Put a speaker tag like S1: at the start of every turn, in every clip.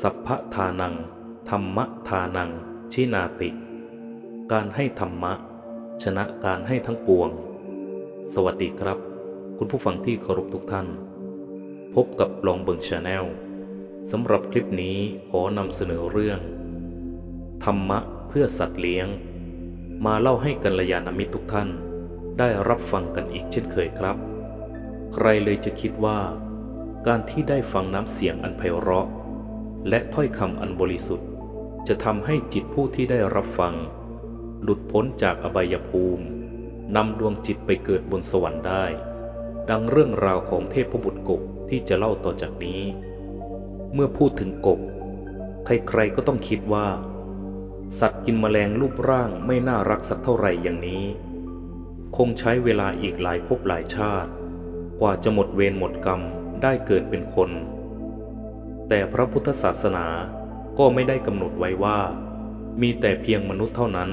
S1: สัพพทานัง ธรรมทานัง ชินาติ การให้ธรรมะ ชนะการให้ทั้งปวง สวัสดีครับ คุณผู้ฟังที่เคารพทุกท่าน พบกับลองเบิงชาแนลสำหรับคลิปนี้ขอนำเสนอเรื่อง ธรรมะเพื่อสัตว์เลี้ยง มาเล่าให้กัลยาณมิตรทุกท่าน ได้รับฟังกันอีกเช่นเคยครับ ใครเลยจะคิดว่า การที่ได้ฟังน้ำเสียงอันไพเราะ และถ้อยคำอันบริสุทธิ์ จะทำให้จิตผู้ที่ได้รับฟัง หลุดพ้นจากอบายภูมินำดวงจิตไปเกิดบนสวรรค์ได้ ดังเรื่องราวของเทพบุตรกบที่จะเล่าต่อจากนี้ เมื่อพูดถึงกบ ใครๆก็ต้องคิดว่า สัตว์กินแมลงรูปร่างไม่น่ารักสักเท่าไหร่อย่างนี้ คงใช้เวลาอีกหลายภพหลายชาติ กว่าจะหมดเวรหมดกรรมได้เกิดเป็นคน แต่พระพุทธศาสนาก็ไม่ได้กำหนดไว้ว่า มีแต่เพียงมนุษย์เท่านั้น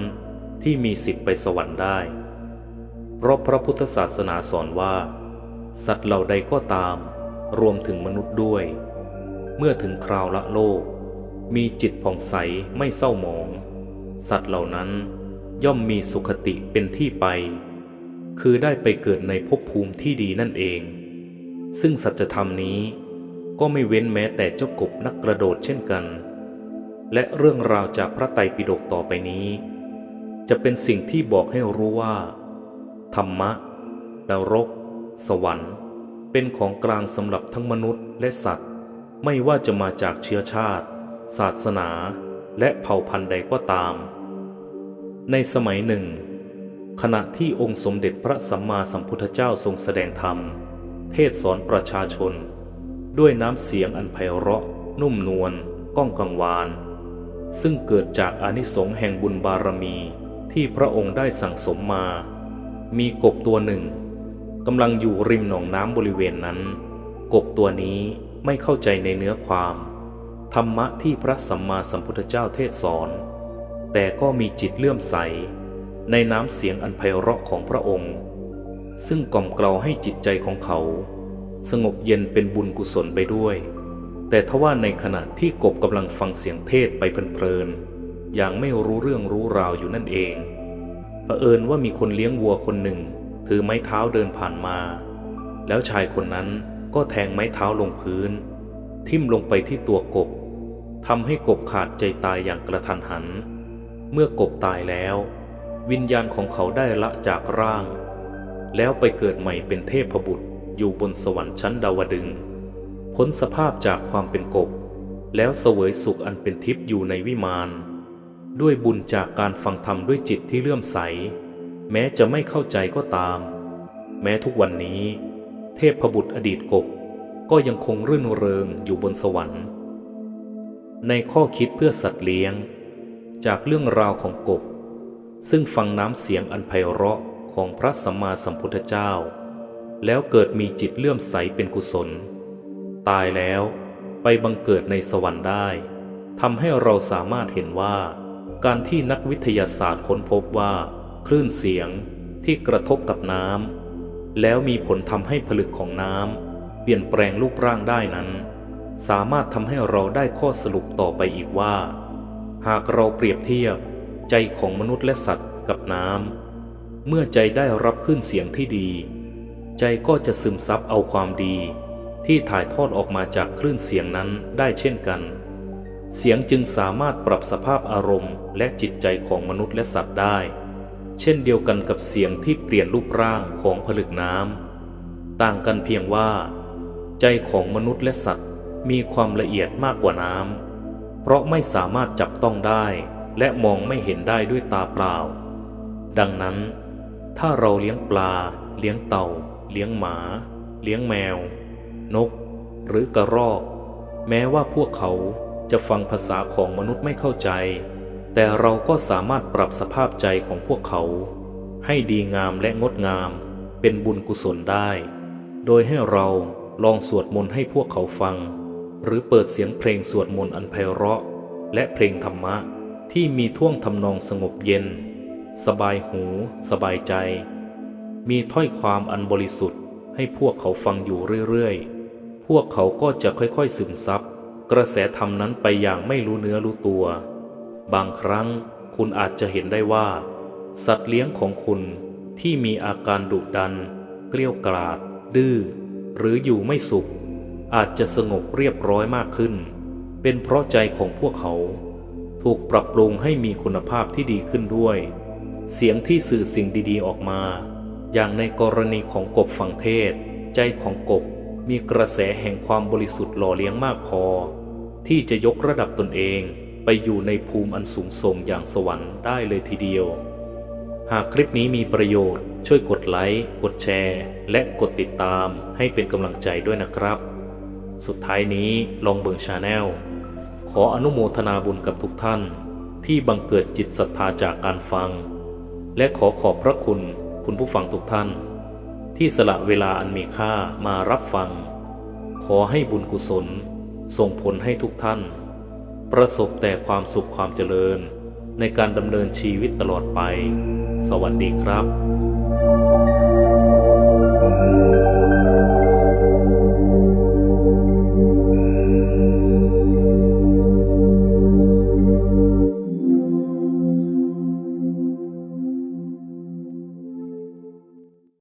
S1: ที่มีสิทธิ์ไปสวรรค์ได้ เพราะพระพุทธศาสนาสอนว่า สัตว์เหล่าใดก็ตาม รวมถึงมนุษย์ด้วย เมื่อถึงคราวละโลก มีจิตผ่องใสไม่เศร้าหมอง สัตว์เหล่านั้นย่อมมีสุขติเป็นที่ไป คือได้ไปเกิดในภพภูมิที่ดีนั่นเอง ซึ่งสัจธรรมนี้ ก็ไม่เว้นแม้แต่เจ้ากบนักกระโดดเช่นกัน และเรื่องราวจากพระไตรปิฎกต่อไปนี้ จะเป็นสิ่งที่บอกให้รู้ว่า ธรรมะนรก สวรรค์ เป็นของกลางสำหรับทั้งมนุษย์และสัตว์ ไม่ว่าจะมาจากเชื้อชาติ ศาสนา และเผ่าพันธุ์ใดก็ตาม ในสมัยหนึ่ง ขณะที่องค์สมเด็จพระสัมมาสัมพุทธเจ้าทรงแสดงธรรม เทศสอนประชาชน ด้วยน้ำเสียงอันไพเราะ นุ่มนวลก้องกังวาน ซึ่งเกิดจากอานิสงส์แห่งบุญบารมีที่พระองค์ได้สั่งสมมา มีกบตัวหนึ่งกำลังอยู่ริมหนองน้ำบริเวณนั้น กบตัวนี้ไม่เข้าใจในเนื้อความ ธรรมะที่พระสัมมาสัมพุทธเจ้าเทศสอน แต่ก็มีจิตเลื่อมใส ในน้ำเสียงอันไพเราะของพระองค์ ซึ่งกล่อมเกลาให้จิตใจของเขา สงบเย็นเป็นบุญกุศลไปด้วย แต่ทว่าในขณะที่กบกำลังฟังเสียงเทศไปเพลินๆอย่างไม่รู้เรื่องรู้ราวอยู่นั่นเองเผอิญว่ามีคนเลี้ยงวัวคนหนึ่ง ถือไม้เท้าเดินผ่านมา แล้วชายคนนั้นก็แทงไม้เท้าลงพื้น ทิ่มลงไปที่ตัวกบทำให้กบขาดใจตายอย่างกระทันหัน เมื่อกบตายแล้ว วิญญาณของเขาได้ละจากร่าง แล้วไปเกิดใหม่เป็นเทพบุตร อยู่บนสวรรค์ชั้นดาวดึงพ้นสภาพจากความเป็นกบ แล้วเสวยสุขอันเป็นทิพย์อยู่ในวิมาน ด้วยบุญจากการฟังธรรมด้วยจิตที่เลื่อมใส แม้จะไม่เข้าใจก็ตาม แม้ทุกวันนี้ เทพบุตรอดีตกบ ก็ยังคงรื่นเริงอยู่บนสวรรค์ ในข้อคิดเพื่อสัตว์เลี้ยง จากเรื่องราวของกบ ซึ่งฟังน้ำเสียงอันไพเราะของพระสัมมาสัมพุทธเจ้า แล้วเกิดมีจิตเลื่อมใสเป็นกุศล ตายแล้วไปบังเกิดในสวรรค์ได้ทำให้เราสามารถเห็นว่า การที่นักวิทยาศาสตร์ค้นพบว่า คลื่นเสียงที่กระทบกับน้ำแล้วมีผลทำให้ผลึกของน้ำเปลี่ยนแปลงรูปร่างได้นั้น สามารถทำให้เราได้ข้อสรุปต่อไปอีกว่า หากเราเปรียบเทียบ ใจของมนุษย์และสัตว์กับน้ำเมื่อใจได้รับคลื่นเสียงที่ดี ใจก็จะซึมซับเอาความดี ที่ถ่ายทอดออกมาจากคลื่นเสียงนั้นได้เช่นกัน เสียงจึงสามารถปรับสภาพอารมณ์ และจิตใจของมนุษย์และสัตว์ได้ เช่นเดียวกันกับเสียงที่เปลี่ยนรูปร่างของผลึกน้ำต่างกันเพียงว่า ใจของมนุษย์และสัตว์มีความละเอียดมากกว่าน้ำเพราะไม่สามารถจับต้องได้ และมองไม่เห็นได้ด้วยตาเปล่า ดังนั้น ถ้าเราเลี้ยงปลา เลี้ยงเต่า เลี้ยงหมา เลี้ยงแมว นก หรือกระรอก แม้ว่าพวกเขาจะฟังภาษาของมนุษย์ไม่เข้าใจ แต่เราก็สามารถปรับสภาพใจของพวกเขา ให้ดีงามและงดงามเป็นบุญกุศลได้ โดยให้เราลองสวดมนต์ให้พวกเขาฟัง หรือเปิดเสียงเพลงสวดมนต์อันไพเราะ และเพลงธรรมะที่มีท่วงทำนองสงบเย็น สบายหู สบายใจ มีถ้อยความอันบริสุทธิ์ ให้พวกเขาฟังอยู่เรื่อยๆ พวกเขาก็จะค่อยๆซึมซับ กระแสธรรมนั้นไปอย่างไม่รู้เนื้อรู้ตัว บางครั้งคุณอาจจะเห็นได้ว่า สัตว์เลี้ยงของคุณที่มีอาการดุดัน เกลี้ยกราดดื้อ หรืออยู่ไม่สุข อาจจะสงบเรียบร้อยมากขึ้น เป็นเพราะใจของพวกเขา ถูกปรับปรุงให้มีคุณภาพที่ดีขึ้นด้วย เสียงที่สื่อสิ่งดีๆออกมา อย่างในกรณีของกบฝั่งเทศ ใจของกบมีกระแสแห่งความบริสุทธิ์หล่อเลี้ยงมากพอ ที่จะยกระดับตนเองไปอยู่ในภูมิอันสูงส่งอย่างสวรรค์ได้เลยทีเดียว หากคลิปนี้มีประโยชน์ ช่วยกดไลค์ กดแชร์ และกดติดตามให้เป็นกำลังใจด้วยนะครับ สุดท้ายนี้ลองเบิงชาแนลขออนุโมทนาบุญกับทุกท่าน ที่บังเกิดจิตศรัทธาจากการฟัง และขอขอบพระคุณ คุณผู้ฟังทุกท่าน ที่สละเวลาอันมีค่ามารับฟัง ขอให้บุญกุศล ส่งผลให้ทุกท่าน ประสบแต่ความสุขความเจริญ ในการดำเนินชีวิตตลอดไป สวัสดีครับ